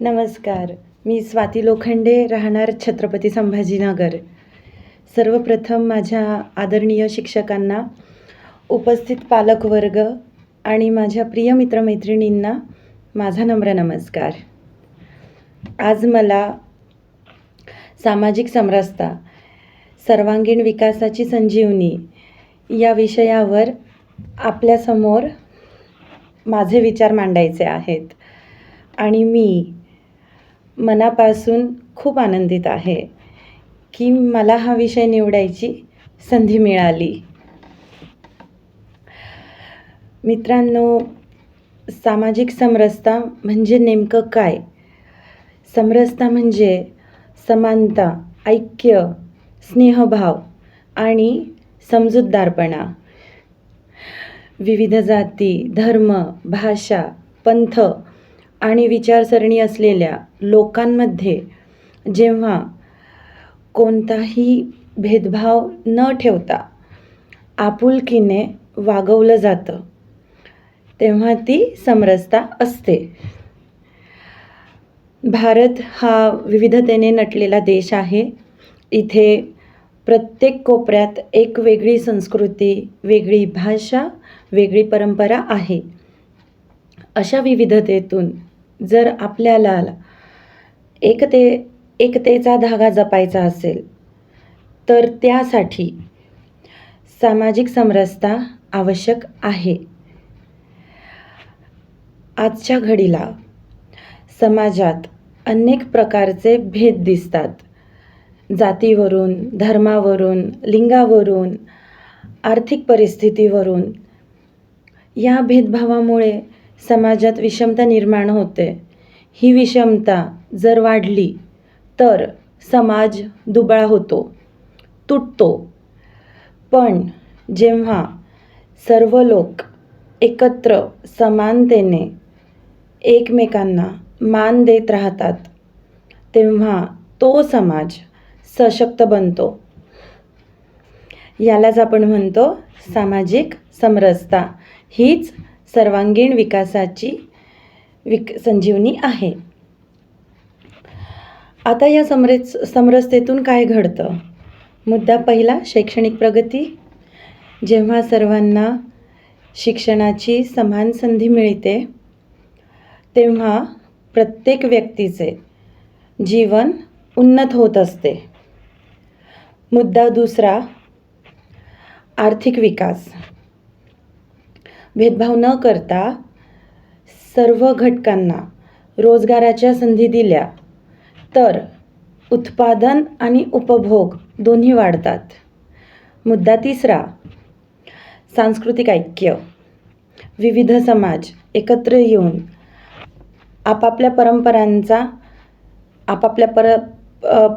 नमस्कार. मी स्वाती लोखंडे राहणार छत्रपती संभाजीनगर. सर्वप्रथम माझ्या आदरणीय शिक्षकांना उपस्थित पालकवर्ग आणि माझ्या प्रिय मित्रमैत्रिणींना माझा नम्र नमस्कार. आज मला सामाजिक समरसता सर्वांगीण विकासाची संजीवनी या विषयावर आपल्यासमोर माझे विचार मांडायचे आहेत आणि मी मनापासून खूप आनंदित आहे की मला हा विषय निवडायची संधी मिळाली. मित्रांनो सामाजिक समरसता म्हणजे नेमकं काय? समरसता म्हणजे समानता ऐक्य स्नेहभाव आणि समजूतदारपणा. विविध जाती धर्म भाषा पंथ आणि विचारसरणी असलेल्या लोकांमध्ये जेव्हा कोणताही भेदभाव न ठेवता आपुलकीने वागवलं जातं तेव्हा ती समरसता असते. भारत हा विविधतेने नटलेला देश आहे. इथे प्रत्येक कोपऱ्यात एक वेगळी संस्कृती वेगळी भाषा वेगळी परंपरा आहे. अशा विविधतेतून जर आपल्याला एकते एकतेचा धागा जपायचा असेल तर त्यासाठी सामाजिक समरसता आवश्यक आहे. आजच्या घडीला समाजात अनेक प्रकारचे भेद दिसतात. जातीवरून धर्मावरून लिंगावरून आर्थिक परिस्थितीवरून. या भेदभावामुळे समाजात विषमता निर्माण होते. ही विषमता जर वाढली तर समाज दुबळा होतो तुटतो. पण जेव्हा सर्व लोक एकत्र समानतेने एकमेकांना मान देत राहतात तेव्हा तो समाज सशक्त बनतो. यालाच आपण म्हणतो सामाजिक समरसता. हीच सर्वांगीण विकासाची विक संजीवनी आहे. आता या समरेस समरसतेतून काय घडतं? मुद्दा पहिला शैक्षणिक प्रगती. जेव्हा सर्वांना शिक्षणाची समान संधी मिळते तेव्हा प्रत्येक व्यक्तीचे जीवन उन्नत होत असते. मुद्दा दुसरा आर्थिक विकास. भेदभाव न करता सर्व घटकांना रोजगाराच्या संधी दिल्या तर उत्पादन आणि उपभोग दोन्ही वाढतात. मुद्दा तिसरा सांस्कृतिक ऐक्य. विविध समाज एकत्र येऊन आपापल्या परंपरांचा आपापल्या पर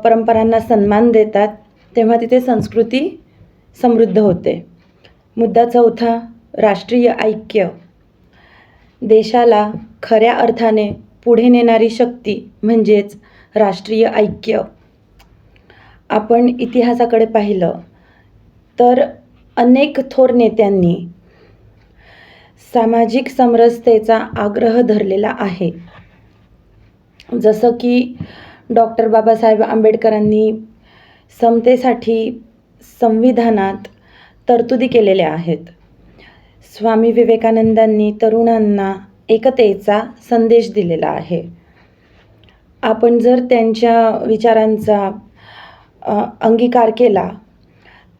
परंपरांना सन्मान देतात तेव्हा तिथे संस्कृती समृद्ध होते. मुद्दा चौथा राष्ट्रीय ऐक्य. देशाला खऱ्या अर्थाने पुढे नेणारी शक्ती म्हणजेच राष्ट्रीय ऐक्य. आपण इतिहासाकडे पाहिलं तर अनेक थोर नेत्यांनी सामाजिक समरसतेचा आग्रह धरलेला आहे. जसं की डॉक्टर बाबासाहेब आंबेडकरांनी समतेसाठी संविधानात तरतुदी केलेल्या आहेत. स्वामी विवेकानंदांनी तरुणांना एकतेचा संदेश दिलेला आहे. आपण जर त्यांच्या विचारांचा अंगीकार केला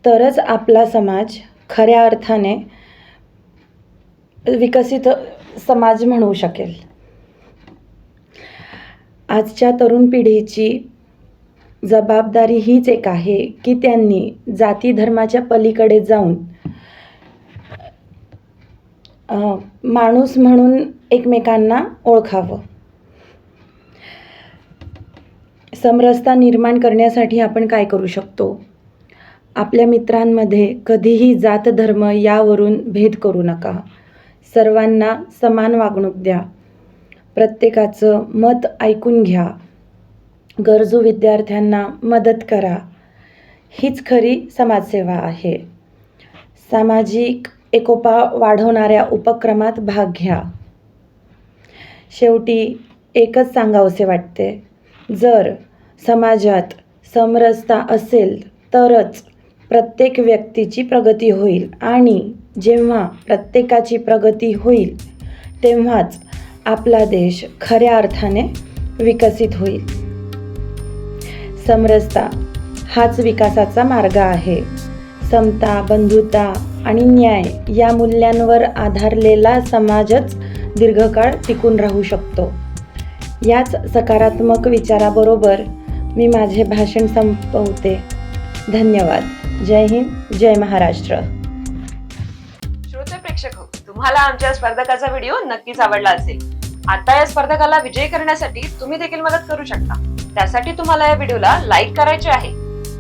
तरच आपला समाज खऱ्या अर्थाने विकसित समाज म्हणू शकेल. आजच्या तरुण पिढीची जबाबदारी हीच एक आहे की त्यांनी जाती धर्माच्या पलीकडे जाऊन माणूस म्हणून एकमेकांना ओळखावं. समरसता निर्माण करण्यासाठी आपण काय करू शकतो? आपल्या मित्रांमध्ये कधीही जात धर्म यावरून भेद करू नका. सर्वांना समान वागणूक द्या. प्रत्येकाचं मत ऐकून घ्या. गरजू विद्यार्थ्यांना मदत करा. हीच खरी समाजसेवा आहे. सामाजिक एकोपा वाढवणाऱ्या उपक्रमात भाग घ्या. शेवटी एकच सांगावसे वाटते. जर समाजात समरसता असेल तरच प्रत्येक व्यक्तीची प्रगती होईल आणि जेव्हा प्रत्येकाची प्रगती होईल तेव्हाच आपला देश खऱ्या अर्थाने विकसित होईल. समरसता हाच विकासाचा मार्ग आहे. समता बंधुता आणि न्याय या मूल्यांवर आधारलेला समाजच दीर्घकाळ टिकून राहू शकतो. याच सकारात्मक विचाराबरोबर मी माझे भाषण संपवते. धन्यवाद. जय हिंद. जय महाराष्ट्र. श्रोते प्रेक्षक हो, तुम्हाला आमच्या स्पर्धकाचा व्हिडिओ नक्कीच आवडला असेल. आता या स्पर्धकाला विजयी करण्यासाठी तुम्ही देखील मदत करू शकता. त्यासाठी तुम्हाला या व्हिडिओला लाईक करायचे आहे.